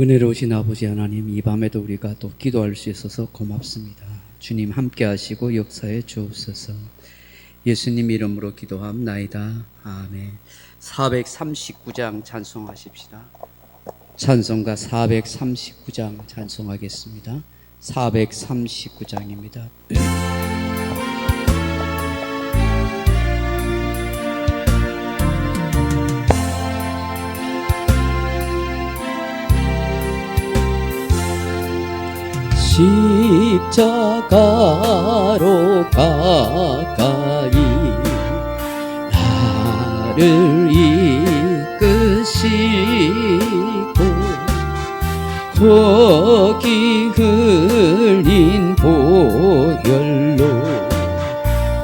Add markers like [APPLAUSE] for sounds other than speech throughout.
은혜로우신 아버지 하나님 이 밤에도 우리가 또 기도할 수 있어서 고맙습니다. 주님 함께 하시고 역사에 주옵소서. 예수님 이름으로 기도함나이다. 아멘. 439장 찬송하십시다. 찬송가 439장 찬송하겠습니다. 439장입니다. 십자가로 가까이 나를 이끄시고 거기 흘린 보혈로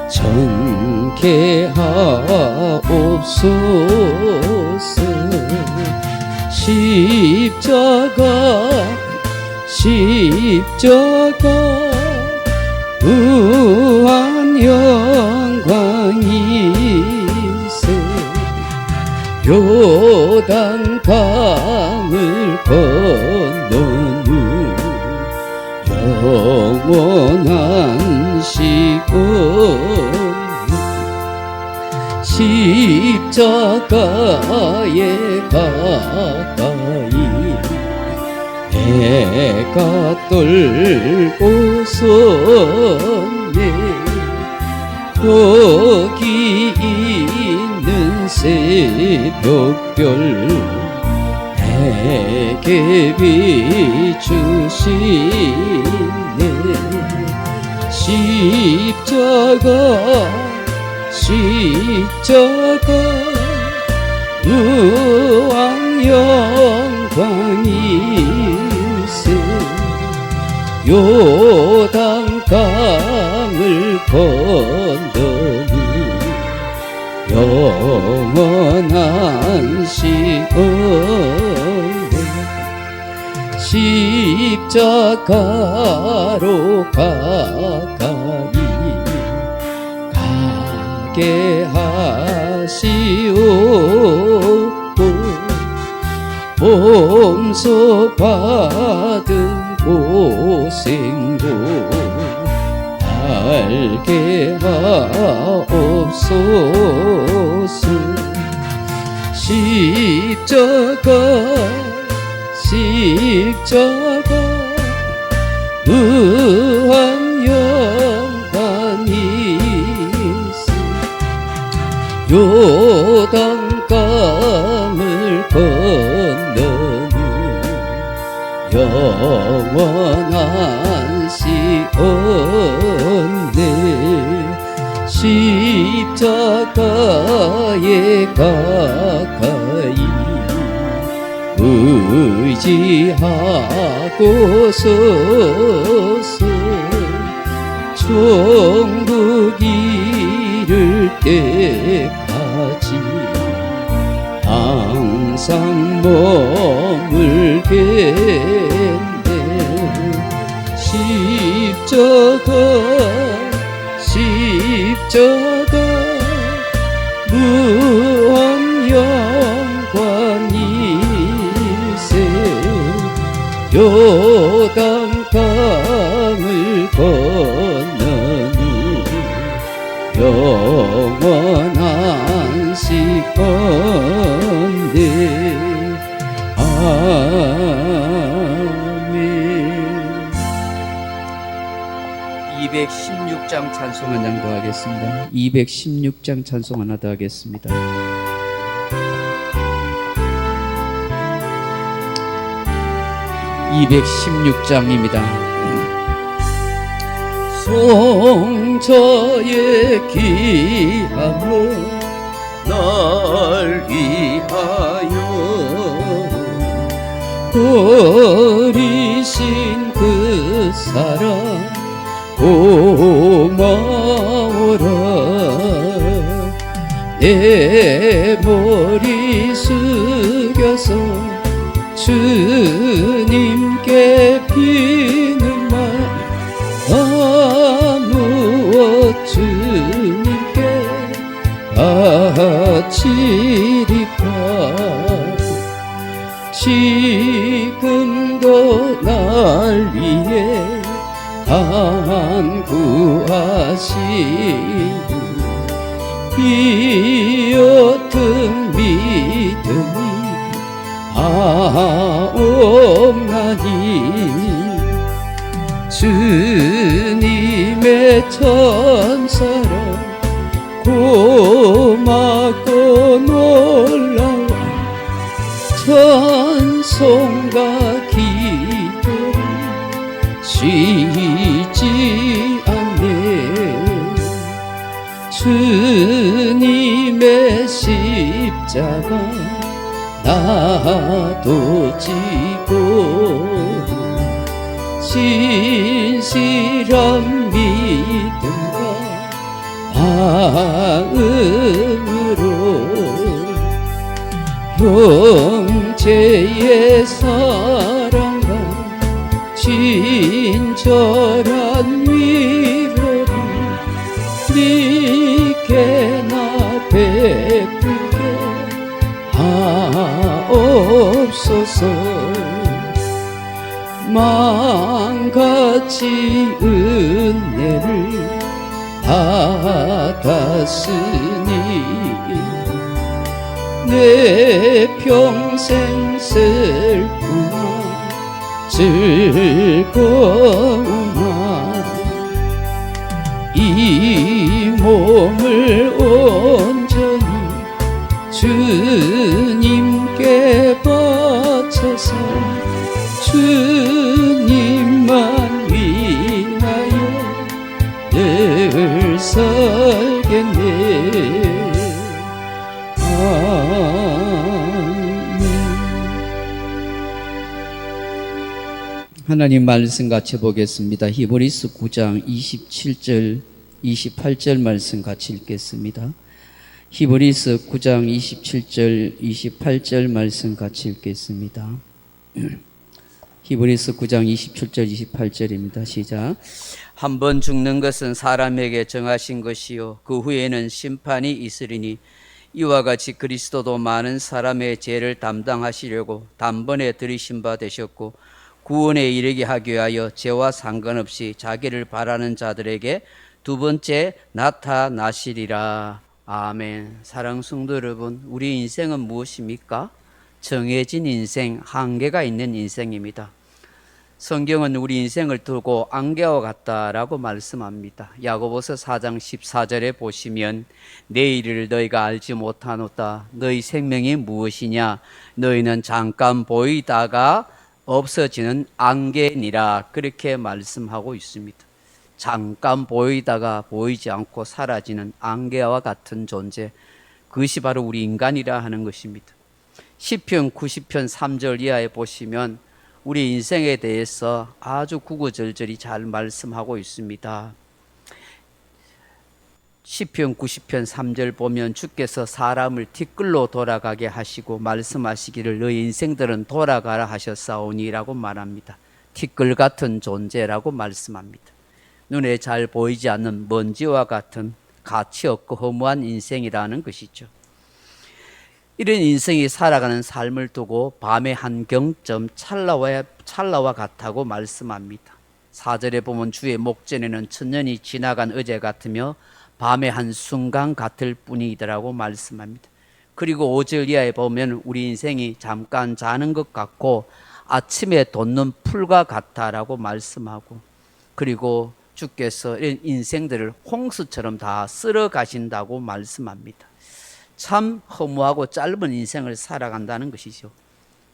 정케하옵소서. 십자가 십자가 무한 영광이세 요단 강을 건넌 후 영원한 시건 십자가에 가까이 내가 떨고서네 거기 있는 새벽별 내게 비추시네. 십자가 십자가 무한 영광이세 요단 강을 건너니 영원한 시온에 십자가로 가까이 가게 하시옵고 몸소 받은 고생도 알게 하옵소서. 십자가 십자가 무한 영광이시 요단 영원한 시온네. 십자가에 가까이 의지하고 서서 천국 이를 때까지 항상 머물겠 네 십자가 무한 영광이세 요단 강을 건너니 영원한 시건 216장 찬송 한 장 더 하겠습니다. 216장 찬송 하나 더 하겠습니다. (216장입니다) 성자의 기함으로 날 위하여 버리신 그 사랑 고마워라 내 머리 숙여서 주 주님의 십자가 나도 지고 신실한 믿음과 마음으로 형제의 사랑과 친절한 하옵소서 망같이 은혜를 받았으니 내 평생 슬프나 즐거우나 이 몸을 온전히 주님 하나님 말씀 같이 보겠습니다. 히브리스 9장 27절 28절 말씀 같이 읽겠습니다. 히브리스 9장 27절 28절 말씀 같이 읽겠습니다. [CLEARS THROAT] 히브리스 9장 27절 28절입니다. 시작. 한 번 죽는 것은 사람에게 정하신 것이요 그 후에는 심판이 있으리니 이와 같이 그리스도도 많은 사람의 죄를 담당하시려고 단번에 들이신 바 되셨고 구원에 이르게 하기 위하여 죄와 상관없이 자기를 바라는 자들에게 두 번째 나타나시리라. 아멘. 사랑 성도 여러분, 우리 인생은 무엇입니까? 정해진 인생, 한계가 있는 인생입니다. 성경은 우리 인생을 두고 안개와 같다라고 말씀합니다. 야고보서 4장 14절에 보시면 내일을 너희가 알지 못하노다. 너희 생명이 무엇이냐? 너희는 잠깐 보이다가 없어지는 안개니라 그렇게 말씀하고 있습니다. 잠깐 보이다가 보이지 않고 사라지는 안개와 같은 존재 그것이 바로 우리 인간이라 하는 것입니다. 시편 90편 3절 이하에 보시면 우리 인생에 대해서 아주 구구절절히 잘 말씀하고 있습니다. 시편 90편 3절 보면 주께서 사람을 티끌로 돌아가게 하시고 말씀하시기를 너희 인생들은 돌아가라 하셨사오니라고 말합니다. 티끌 같은 존재라고 말씀합니다. 눈에 잘 보이지 않는 먼지와 같은 가치 없고 허무한 인생이라는 것이죠. 이런 인생이 살아가는 삶을 두고 밤의 한 경점 찰나와, 찰나와 같다고 말씀합니다. 사절에 보면 주의 목전에는 천년이 지나간 어제 같으며 밤의 한 순간 같을 뿐이더라고 말씀합니다. 그리고 5절 이하에 보면 우리 인생이 잠깐 자는 것 같고 아침에 돋는 풀과 같다라고 말씀하고 그리고 주께서 이런 인생들을 홍수처럼 다 쓸어 가신다고 말씀합니다. 참 허무하고 짧은 인생을 살아간다는 것이죠.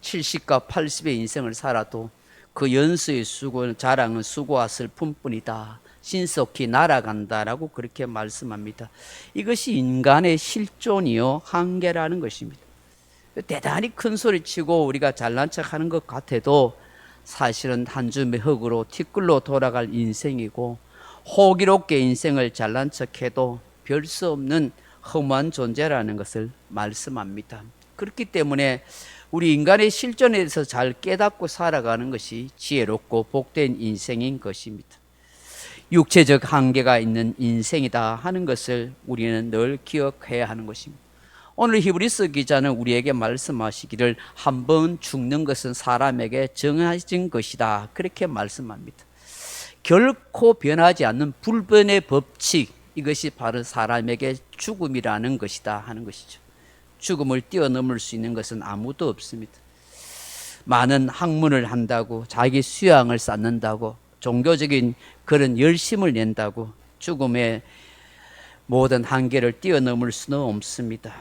70과 80의 인생을 살아도 그 연수의 수고, 자랑은 수고와 슬픔뿐이다. 신속히 날아간다라고 그렇게 말씀합니다. 이것이 인간의 실존이요 한계라는 것입니다. 대단히 큰 소리 치고 우리가 잘난 척하는 것 같아도 사실은 한 줌의 흙으로 티끌로 돌아갈 인생이고 호기롭게 인생을 잘난 척해도 별 수 없는 험한 존재라는 것을 말씀합니다. 그렇기 때문에 우리 인간의 실존에 대해서 잘 깨닫고 살아가는 것이 지혜롭고 복된 인생인 것입니다. 육체적 한계가 있는 인생이다 하는 것을 우리는 늘 기억해야 하는 것입니다. 오늘 히브리스 기자는 우리에게 말씀하시기를 한 번 죽는 것은 사람에게 정해진 것이다. 그렇게 말씀합니다. 결코 변하지 않는 불변의 법칙 이것이 바로 사람에게 죽음이라는 것이다 하는 것이죠. 죽음을 뛰어넘을 수 있는 것은 아무도 없습니다. 많은 학문을 한다고 자기 수양을 쌓는다고 종교적인 그런 열심을 낸다고 죽음의 모든 한계를 뛰어넘을 수는 없습니다.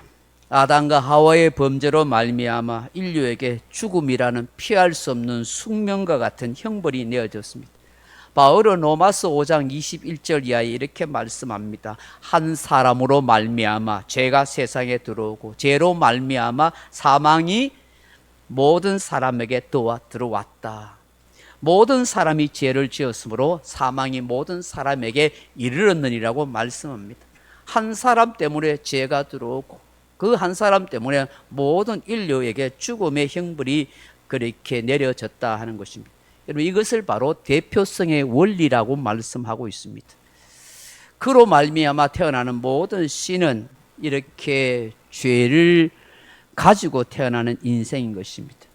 아담과 하와의 범죄로 말미암아 인류에게 죽음이라는 피할 수 없는 숙명과 같은 형벌이 내어졌습니다. 바울은 로마서 5장 21절 이하에 이렇게 말씀합니다. 한 사람으로 말미암아 죄가 세상에 들어오고 죄로 말미암아 사망이 모든 사람에게 또와 들어왔다. 모든 사람이 죄를 지었으므로 사망이 모든 사람에게 이르렀느니라고 말씀합니다. 한 사람 때문에 죄가 들어오고 그 한 사람 때문에 모든 인류에게 죽음의 형벌이 그렇게 내려졌다 하는 것입니다. 여러분 이것을 바로 대표성의 원리라고 말씀하고 있습니다. 그로 말미암아 태어나는 모든 씨는 이렇게 죄를 가지고 태어나는 인생인 것입니다.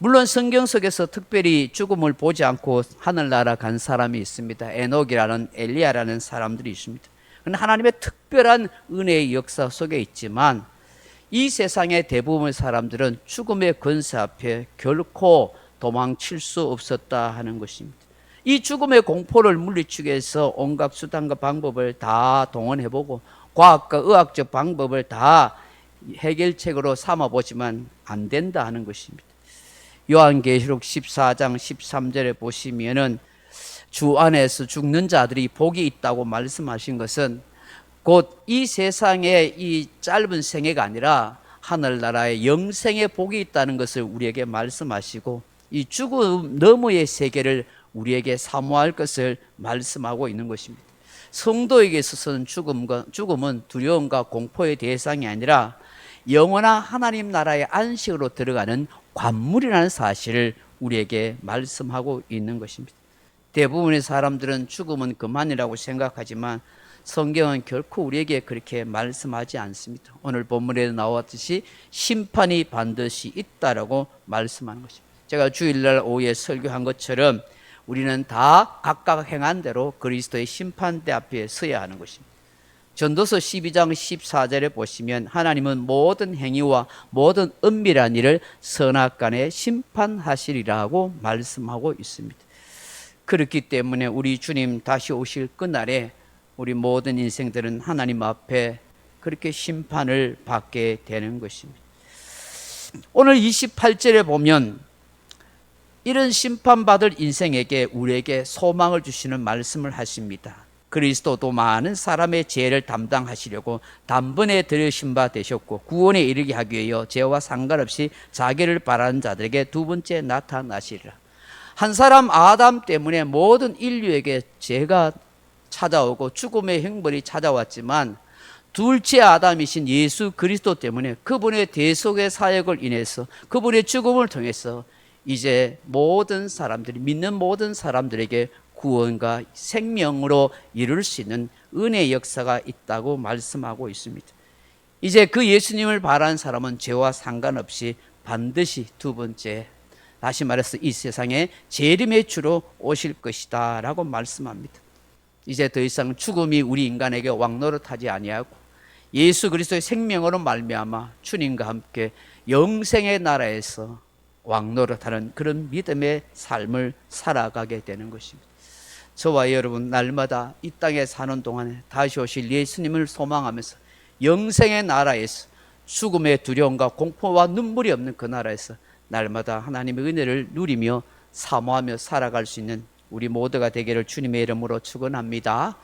물론 성경 속에서 특별히 죽음을 보지 않고 하늘나라 간 사람이 있습니다. 에녹이라는 엘리야라는 사람들이 있습니다. 그런데 하나님의 특별한 은혜의 역사 속에 있지만 이 세상의 대부분의 사람들은 죽음의 권세 앞에 결코 도망칠 수 없었다 하는 것입니다. 이 죽음의 공포를 물리치기 위해서 온갖 수단과 방법을 다 동원해보고 과학과 의학적 방법을 다 해결책으로 삼아보지만 안 된다 하는 것입니다. 요한계시록 14장 13절에 보시면은 주 안에서 죽는 자들이 복이 있다고 말씀하신 것은 곧 이 세상의 이 짧은 생애가 아니라 하늘나라의 영생의 복이 있다는 것을 우리에게 말씀하시고 이 죽음 너머의 세계를 우리에게 사모할 것을 말씀하고 있는 것입니다. 성도에게 있어서는 죽음과, 죽음은 두려움과 공포의 대상이 아니라 영원한 하나님 나라의 안식으로 들어가는 관물이라는 사실을 우리에게 말씀하고 있는 것입니다. 대부분의 사람들은 죽음은 그만이라고 생각하지만 성경은 결코 우리에게 그렇게 말씀하지 않습니다. 오늘 본문에 나왔듯이 심판이 반드시 있다라고 말씀하는 것입니다. 제가 주일날 오후에 설교한 것처럼 우리는 다 각각 행한 대로 그리스도의 심판대 앞에 서야 하는 것입니다. 전도서 12장 14절에 보시면 하나님은 모든 행위와 모든 은밀한 일을 선악간에 심판하시리라고 말씀하고 있습니다. 그렇기 때문에 우리 주님 다시 오실 그날에 우리 모든 인생들은 하나님 앞에 그렇게 심판을 받게 되는 것입니다. 오늘 28절에 보면 이런 심판받을 인생에게 우리에게 소망을 주시는 말씀을 하십니다. 그리스도도 많은 사람의 죄를 담당하시려고 단번에 들으신 바 되셨고 구원에 이르게 하기 위하여 죄와 상관없이 자기를 바라는 자들에게 두 번째 나타나시리라. 한 사람 아담 때문에 모든 인류에게 죄가 찾아오고 죽음의 형벌이 찾아왔지만 둘째 아담이신 예수 그리스도 때문에 그분의 대속의 사역을 인해서 그분의 죽음을 통해서 이제 모든 사람들이 믿는 모든 사람들에게 구원과 생명으로 이룰 수 있는 은혜의 역사가 있다고 말씀하고 있습니다. 이제 그 예수님을 바라는 사람은 죄와 상관없이 반드시 두 번째 다시 말해서 이 세상에 재림의 주로 오실 것이다 라고 말씀합니다. 이제 더 이상 죽음이 우리 인간에게 왕노릇하지 아니하고 예수 그리스도의 생명으로 말미암아 주님과 함께 영생의 나라에서 왕노릇하는 그런 믿음의 삶을 살아가게 되는 것입니다. 저와 여러분 날마다 이 땅에 사는 동안에 다시 오실 예수님을 소망하면서 영생의 나라에서 죽음의 두려움과 공포와 눈물이 없는 그 나라에서 날마다 하나님의 은혜를 누리며 사모하며 살아갈 수 있는 우리 모두가 되기를 주님의 이름으로 축원합니다.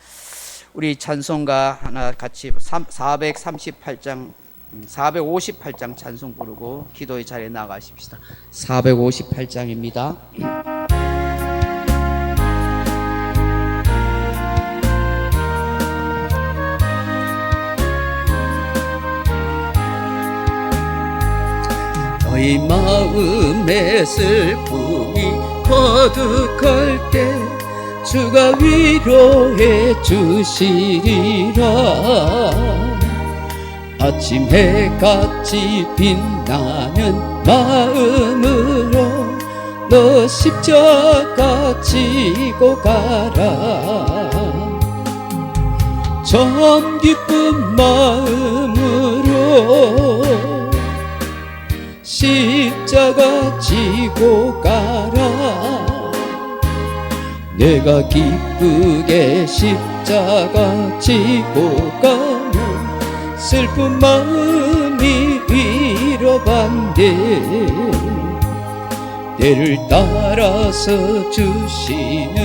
우리 찬송가 하나 같이 438장 458장 찬송 부르고 기도의 자리에 나가십시다. 458장입니다. 너희 마음의 슬픔이 거듭할 때 주가 위로해 주시리라. 아침 해같이 빛나는 마음으로 너 십자가 지고 가라. 전 기쁜 마음으로 십자가 지고 가라. 내가 기쁘게 십자가 지고 가면 슬픈 마음이 위로받네. 때를 따라서 주시는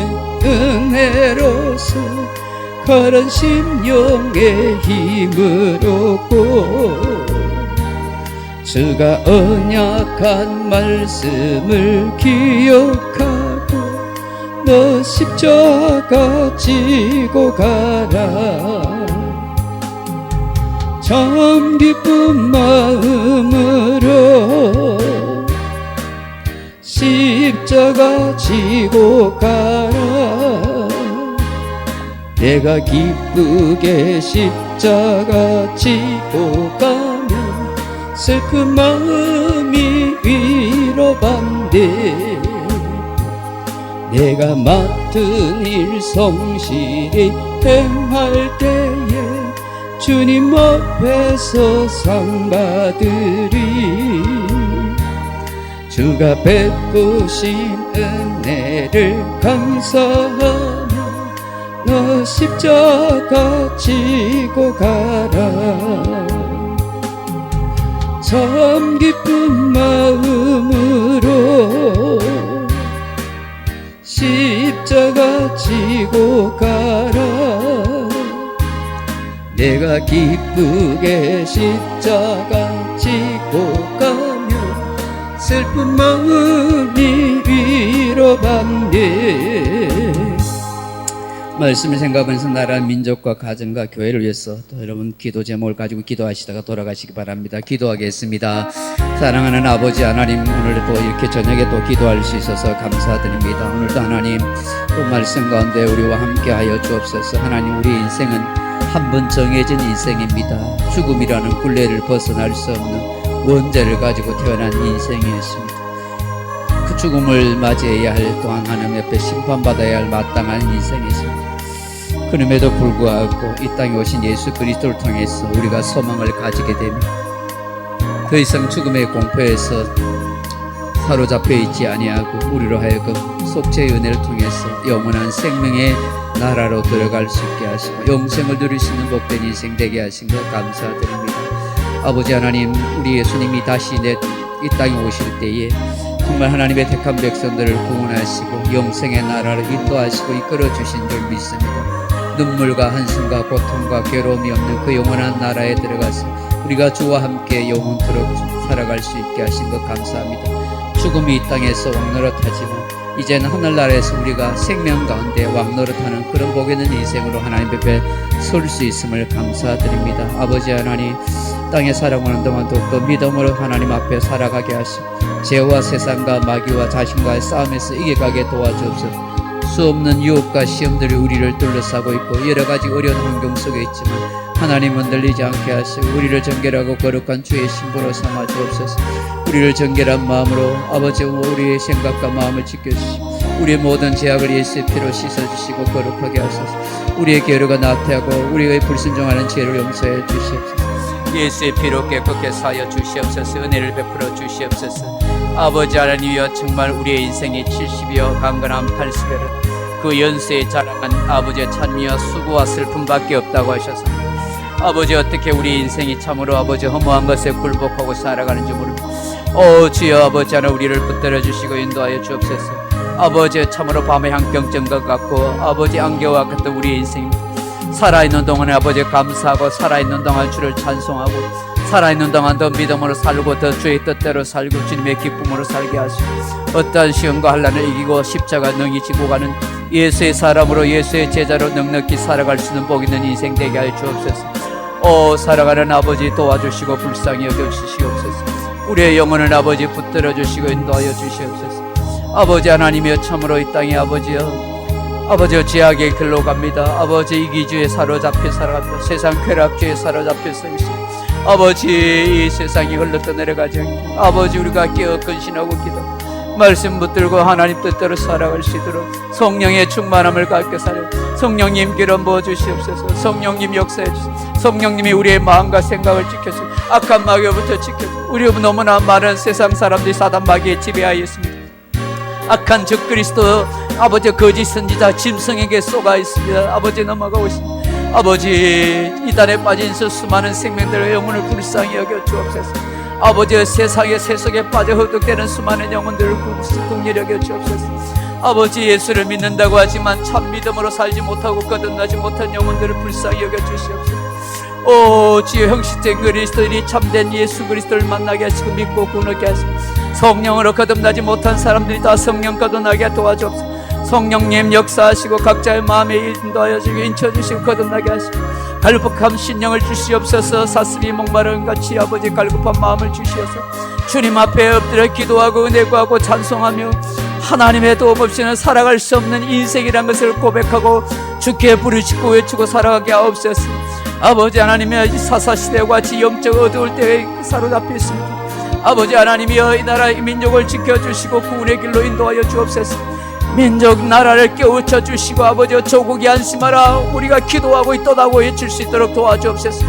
은혜로서 가란 심령의 힘을 얻고 주가 언약한 말씀을 기억하고 너 십자가 지고 가라. 참 기쁜 마음으로 십자가 지고 가라. 내가 기쁘게 십자가 지고 가면 슬픈 마음이 위로받네. 내가 맡은 일 성실히 행할 때에 주님 앞에서 상 받으리. 주가 베푸신 은혜를 감사하며 너 십자가 지고 가라 참 기쁜 마음으로 십자가 지고 가라. 내가 기쁘게 십자가 지고 가면 슬픈 마음이 위로받네 말씀을 생각하면서 나라 민족과 가정과 교회를 위해서 또 여러분 기도 제목을 가지고 기도하시다가 돌아가시기 바랍니다. 기도하겠습니다. 사랑하는 아버지 하나님 오늘도 이렇게 저녁에 또 기도할 수 있어서 감사드립니다. 오늘도 하나님 또 말씀 가운데 우리와 함께하여 주옵소서. 하나님 우리 인생은 한 번 정해진 인생입니다. 죽음이라는 굴레를 벗어날 수 없는 원죄를 가지고 태어난 인생이었습니다. 그 죽음을 맞이해야 할 또한 하나님 옆에 심판받아야 할 마땅한 인생이었습니다. 그럼에도 불구하고 이 땅에 오신 예수 그리스도를 통해서 우리가 소망을 가지게 되면 더 이상 죽음의 공포에서 사로잡혀 있지 아니하고 우리로 하여금 속죄의 은혜를 통해서 영원한 생명의 나라로 들어갈 수 있게 하시고 영생을 누릴 수 있는 복된 인생 되게 하신 것 감사드립니다. 아버지 하나님 우리 예수님이 다시 내 이 땅에 오실 때에 정말 하나님의 택한 백성들을 구원하시고 영생의 나라를 인도하시고 이끌어 주신 줄 믿습니다. 눈물과 한숨과 고통과 괴로움이 없는 그 영원한 나라에 들어가서 우리가 주와 함께 영원토록 살아갈 수 있게 하신 것 감사합니다. 죽음이 이 땅에서 왕노릇하지만 이제는 하늘나라에서 우리가 생명 가운데 왕노릇하는 그런 복 있는 인생으로 하나님 앞에 설 수 있음을 감사드립니다. 아버지 하나님 땅에 살아오는 동안 더욱더 믿음으로 하나님 앞에 살아가게 하시고 죄와 세상과 마귀와 자신과의 싸움에서 이겨가게 도와주옵소서. 수 없는 유혹과 시험들이 우리를 둘러싸고 있고 여러 가지 어려운 환경 속에 있지만 하나님 흔들리지 않게 하시고 우리를 정결하고 거룩한 주의 신부로 삼아 주옵소서. 우리를 정결한 마음으로 아버지와 우리의 생각과 마음을 지켜주시고 우리의 모든 죄악을 예수의 피로 씻어주시고 거룩하게 하소서. 우리의 게으르가 나태하고 우리의 불순종하는 죄를 용서해 주시옵소서. 예수의 피로 깨끗게 사여 주시옵소서 은혜를 베풀어 주시옵소서 아버지 하나님이여 정말 우리의 인생이 70이여 강건한 80여를 그 연세에 자랑한 아버지의 찬미와 수고와 슬픔밖에 없다고 하셔서 아버지 어떻게 우리 인생이 참으로 아버지 허무한 것에 굴복하고 살아가는지 모릅니다 오 주여 아버지 하나 우리를 붙들어 주시고 인도하여 주옵소서. 아버지 참으로 밤의 한경정과 같고 아버지 안개와 같은 우리의 인생입니다 살아있는 동안에 아버지 감사하고 살아있는 동안 주를 찬송하고 살아있는 동안 더 믿음으로 살고 더 주의 뜻대로 살고 주님의 기쁨으로 살게 하시고 어떠한 시험과 환란을 이기고 십자가 능히 지고 가는 예수의 사람으로 예수의 제자로 넉넉히 살아갈 수 있는 복 있는 인생 되게 하여 주옵소서 오 살아가는 아버지 도와주시고 불쌍히 여겨주시옵소서 우리의 영혼을 아버지 붙들어 주시고 인도하여 주시옵소서 아버지 하나님이여 참으로 이 땅에 아버지여 아버지 지하의 길로 갑니다. 아버지 이기주에 사로잡혀 살아갑니다. 세상 쾌락주에 사로잡혀 살겠습니다. 아버지 이 세상이 흘러 떠내려가지 않게 아버지 우리가 깨어 근신하고 기도 말씀 붙들고 하나님 뜻대로 살아갈 수 있도록 성령의 충만함을 갖게 살려. 성령님 기름 부어 주시옵소서. 성령님 역사해 주시옵소서 성령님이 우리의 마음과 생각을 지켜주시고 악한 마귀로부터 지켜주시고 우리 너무나 많은 세상 사람들이 사단 마귀에 지배하여 있습니다. 악한 적 그리스도 아버지 거짓 선지자 짐승에게 쏘가 있습니다. 아버지 넘어가고 있습니다. 아버지 이단에 빠진 수 수많은 생명들의 영혼을 불쌍히 여겨 주옵소서. 아버지 세상의 세속에 빠져 헛독되는 수많은 영혼들을 국리 여겨 주옵소서. 아버지 예수를 믿는다고 하지만 참 믿음으로 살지 못하고 거듭나지 못한 영혼들을 불쌍히 여겨 주시옵소서. 오 주여 형식된 그리스도인이 참된 예수 그리스도를 만나게 하시고 믿고 구원하게 하시고 성령으로 거듭나지 못한 사람들이 다 성령 거듭나게 도와주옵소서 성령님 역사하시고 각자의 마음에 인도하여 주시고 인쳐주시고 거듭나게 하시고 갈급한 신령을 주시옵소서. 사슴이 목마른 같이 아버지 갈급한 마음을 주시옵소서 주님 앞에 엎드려 기도하고 은혜 구하고 찬송하며 하나님의 도움 없이는 살아갈 수 없는 인생이란 것을 고백하고 주께 부르짖고 외치고 살아가게 하옵소서. 아버지 하나님의 사사시대와 같이 영적 어두울 때에 사로잡혀 있습니다. 아버지 하나님이여 이 나라 의 민족을 지켜주시고 구원의 길로 인도하여 주옵소서 민족 나라를 깨우쳐 주시고 아버지 조국이 안심하라. 우리가 기도하고 있도다고 외칠 수 있도록 도와주옵소서.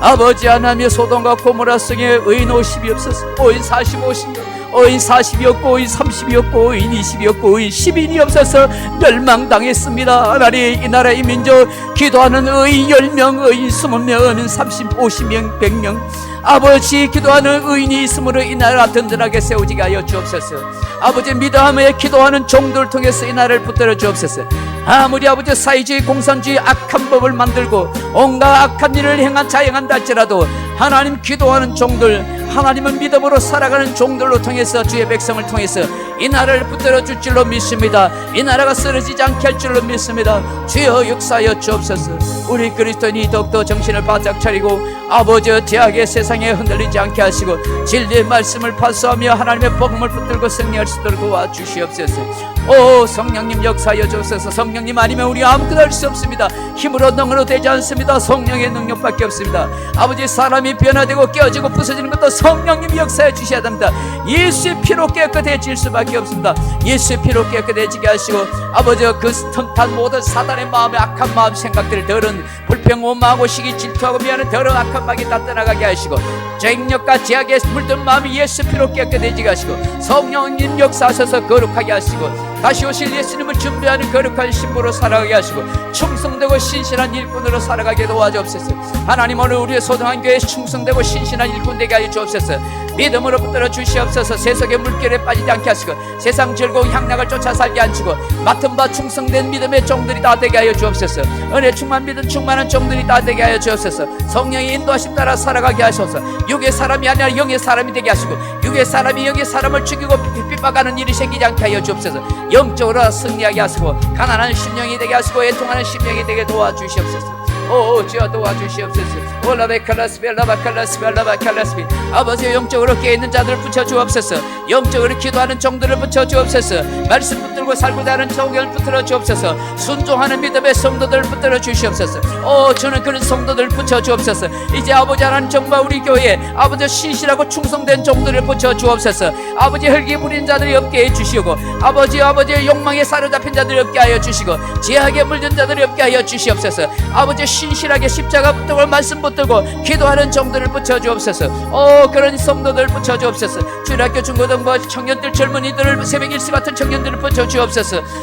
아버지 하나님의 소돔과 고모라 성에 의인 50이 없어서. 오인 45시 오인 40이 없고 오인 30이 없고 오인 20이 없고 오인 10인이 없어서 멸망당했습니다. 하나님 이 나라의 민족 기도하는 의인 10명 의인 20명 의인 30, 50명 100명. 아버지 기도하는 의인이 있으므로 이 나라 든든하게 세우지게 하여 주옵소서. 아버지 믿음에 기도하는 종들을 통해서 이 나라를 붙들어 주옵소서. 아무리 아버지 사회주의 공산주의 악한 법을 만들고 온갖 악한 일을 행한 자행한다 할지라도 하나님 기도하는 종들 하나님은 믿음으로 살아가는 종들로 통해서 주의 백성을 통해서 이 나라를 붙들어 줄 줄로 믿습니다. 이 나라가 쓰러지지 않게 할 줄로 믿습니다. 주여 역사하여 주옵소서. 우리 그리스도인이 더욱더 정신을 바짝 차리고 아버지 제약의 세상에 흔들리지 않게 하시고 진리의 말씀을 파수하며 하나님의 복음을 붙들고 승리할 수 있도록 도와주시옵소서 오 성령님 역사하여 주옵소서. 성령님 아니면 우리 아무것도 할 수 없습니다. 힘으로 능으로 되지 않습니다. 성령의 능력밖에 없습니다. 아버지 사람이 변화되고 깨어지고 부서지는 것도 성령님이 역사해 주셔야 됩니다. 예수의 피로 깨끗해질 수밖에 없습니다. 예수의 피로 깨끗해지게 하시고 아버지 그 턴탄 모든 사단의 마음에 악한 마음 생각들을 더러운 불평 오마하고 시기 질투하고 미안한 더러운 악한 마귀 다 떠나가게 하시고 죄악력과 제약에 물든 마음이 예수 피로 깨끗해지게 하시고 성령님 역사하셔서 거룩하게 하시고 다시 오실 예수님을 준비하는 거룩한 신부로 살아가게 하시고 충성되고 신실한 일꾼으로 살아가게 도와주옵소서. 하나님 오늘 우리의 소중한 교회에 충성되고 신실한 일꾼 되게 하여 주옵소서. 믿음으로 붙들어 주시옵소서. 세속의 물결에 빠지지 않게 하시고 세상 즐거운 향락을 쫓아 살게 하시고 맡은 바 충성된 믿음의 종들이 다 되게 하여 주옵소서. 은혜 충만 믿음 충만한 종들이 다 되게 하여 주옵소서. 성령의 인도하심 따라 살아가게 하셔서 육의 사람이 아니라 영의 사람이 되게 하시고 육의 사람이 영의 사람을 죽이고 핍박하는 일이 생기지 않게 하여 주옵소서. 영적으로 승리하게 하시고 가난한 심령이 되게 하시고 애통하는 심령이 되게 도와주시옵소서. 오 주여 도와주시옵소서. 올라베칼라스비 라바칼라스비 라바칼라스비. 아버지 영적으로 깨있는 자들을 붙여주옵소서. 영적으로 기도하는 종들을 붙여주옵소서. 말씀 붙들고 살고자 하는 종을 붙들어 주옵소서. 순종하는 믿음의 성도들을 붙들어 주시옵소서. 오 저는 그런 성도들을 붙여 주옵소서. 이제 아버지 하나님 정말 우리 교회에 아버지 신실하고 충성된 종들을 붙여 주옵소서. 아버지 혈기 부린 자들이 없게 해주시고 아버지 아버지의 욕망에 사로잡힌 자들이 없게 하여 주시고 지하게 물든 자들이 없게 하여 주시옵소서. 아버지 신실하게 십자가 붙들고 말씀 붙들고 기도하는 종들을 붙여 주옵소서. 오 그런 성도들 붙여 주옵소서. 주일학교 중고등부 청년들 젊은이들을 새벽 일시 같은 청년들을 붙여 주옵소서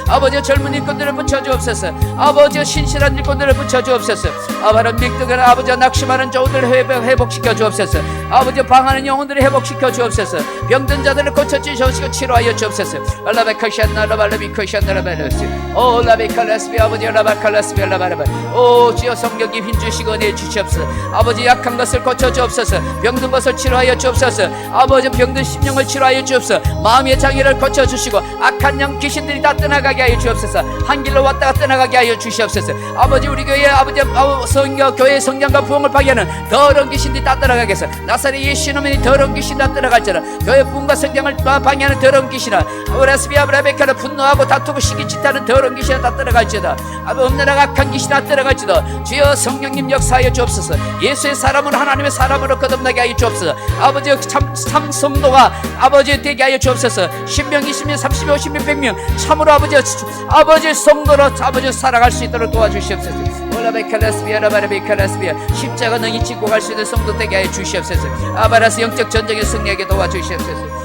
아버지 젊은 일꾼들을 붙여주옵소서. 아버지 신실한 일꾼들을 붙여주옵소서. 아버지 믿드거나 아버지 낙심하는 종들을 회복, 회복시켜 주옵소서. 아버지 방하는 영혼들을 회복시켜 주옵소서. 병든 자들을 고쳐 주시고 치료하여 주옵소서. 알라베카시안나 라발라비카시안나 라발라스 오 라베 칼라스비 아버지 라바 칼라스비 라바라바. 오 주여 성령님 힘주시고 내 주시옵소서. 아버지 약한 것을 고쳐 주옵소서. 병든 것을 치료하여 주옵소서. 아버지 병든 심령을 치료하여 주옵소서. 마음의 장애를 고쳐 주시고 악한 영 귀신 귀신들이 다 떠나가게 하여 주옵소서. 한 길로 왔다가 떠나가게 하여 주시옵소서. 아버지 우리 교회 아버지 아우, 성교 교회 성장과 부흥을 파괴하는 더러운 귀신들이 다 떠나가게 해서 나사렛 예수 이름의 더러운 귀신 다 떠나갈지라. 교회 부흥과 성장을 방해하는 더러운 귀신아. 오라스비 아 브라베카를 분노하고 다투고 시기짓하는 더러운 귀신아 다 떠나갈지다. 아버지 없는 악한 귀신 다 떠나갈지다. 주여 성령님 역사하여 주옵소서. 예수의 사람을 하나님의 사람으로 거듭나게 하여 주옵소서. 아버지 참, 참 성도가 아버지 되게 하여 주옵소서. 10명 20명 30명 50명 100명 참으로 아버지 아버지 성도로 아버지 살아갈 수 있도록 도와주시옵소서. 올라베칼라스비아라바라베칼라스비아 십자가 능히 짓고 갈 수 있는 성도 되게 하여 주시옵소서. 아바라스 영적 전쟁의 승리하게 도와주시옵소서